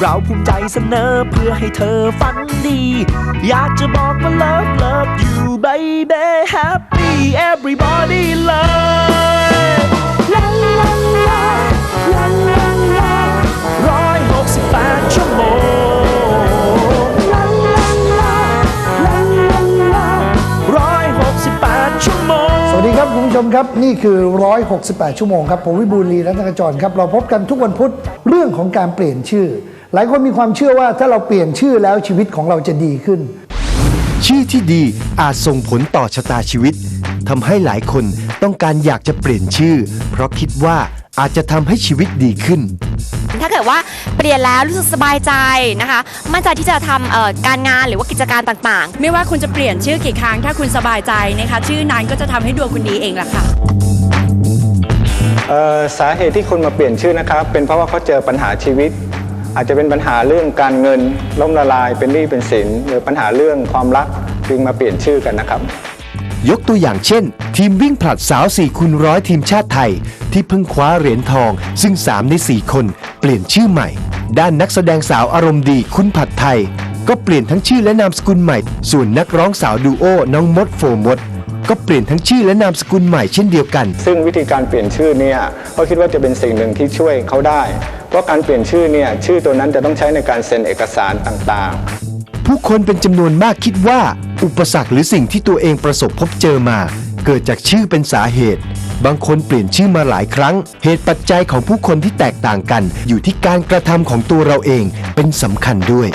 เราภูมิใจเสนอเพื่อให้เธอฝันดี อยากจะบอกว่า love love you baby happy everybody love ครับคุณผู้ชมครับนี่คือ 168 ชั่วโมงครับผมวิบูลย์ลีรัตนกจรครับเราพบกันทุกวันพุธเรื่องของการเปลี่ยนชื่อ หลายคนมีความเชื่อว่าถ้าเราเปลี่ยนชื่อแล้วชีวิตของเราจะดีขึ้น ชื่อที่ดีอาจส่งผลต่อชะตาชีวิตทำให้หลายคนต้องการอยากจะเปลี่ยนชื่อ เพราะคิดว่าอาจจะทำให้ชีวิตดีขึ้น ถ้าเกิดว่าเปลี่ยนแล้วรู้สึกสบายใจนะคะ มั่นใจที่จะทำการงานหรือว่ากิจการต่างๆ ไม่ว่าคุณจะเปลี่ยนชื่อกี่ครั้ง ถ้าคุณสบายใจนะคะ ชื่อนั้นก็จะทำให้ดวงคุณดีเองล่ะค่ะเอ่อสาเหตุที่คนมาเปลี่ยนชื่อนะครับ เป็นเพราะว่าเขาเจอปัญหาชีวิต อาจจะเป็นปัญหาเรื่องการเงินล้มละลายเป็นหนี้เป็นสินหรือปัญหาเรื่องความรักจึงมาเปลี่ยนชื่อกันนะครับ ยกตัวอย่างเช่น ทีมวิ่งผลัดสาว4คูณร้อยทีมชาติไทย ที่เพิ่งคว้าเหรียญทอง ซึ่ง 3 ใน 4 คนเปลี่ยนชื่อใหม่ ด้านนักแสดงสาวอารมณ์ดีคุณผัดไทย ก็เปลี่ยนทั้งชื่อและนามสกุลใหม่ ส่วนนักร้องสาวดูโอน้องมดโฟมดก็เปลี่ยนทั้งชื่อและนามสกุลใหม่เช่นเดียวกัน ซึ่งวิธีการเปลี่ยนชื่อเนี่ยก็คิดว่าจะเป็นสิ่งหนึ่งที่ช่วยเขาได้ เพราะการเปลี่ยนชื่อเนี่ยชื่อตัวนั้นจะต้องใช้ในการเซ็นเอกสารต่าง ผู้คนเป็นจำนวนมากคิดว่า อุปสรรคหรือสิ่งที่ตัวเองประสบพบเจอมา เกิดจากชื่อเป็นสาเหตุ บางคนเปลี่ยนชื่อมาหลายครั้ง เหตุปัจจัยของผู้คนที่แตกต่างกัน อยู่ที่การกระทำของตัวเราเองเป็นสำคัญด้วย